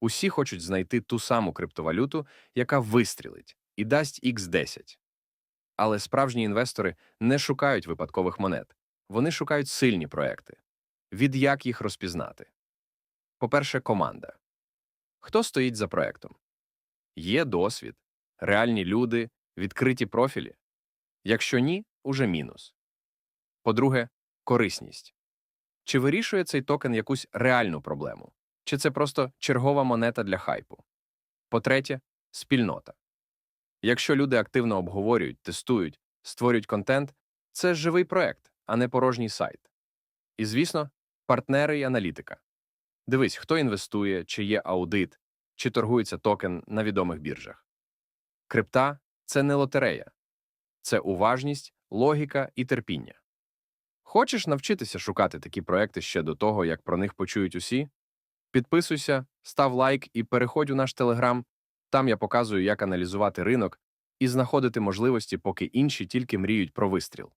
Усі хочуть знайти ту саму криптовалюту, яка вистрілить і дасть X10. Але справжні інвестори не шукають випадкових монет. Вони шукають сильні проекти. Від як їх розпізнати? По-перше, команда. Хто стоїть за проектом? Є досвід, реальні люди, відкриті профілі? Якщо ні, уже мінус. По-друге, корисність. Чи вирішує цей токен якусь реальну проблему? Чи це просто чергова монета для хайпу? По-третє, спільнота. Якщо люди активно обговорюють, тестують, створюють контент, це живий проект, а не порожній сайт. І, звісно, партнери і аналітика. Дивись, хто інвестує, чи є аудит, чи торгується токен на відомих біржах. Крипта це не лотерея, це уважність, логіка і терпіння. Хочеш навчитися шукати такі проекти ще до того, як про них почують усі? Підписуйся, став лайк і переходь у наш телеграм. Там я показую, як аналізувати ринок і знаходити можливості, поки інші тільки мріють про вистріл.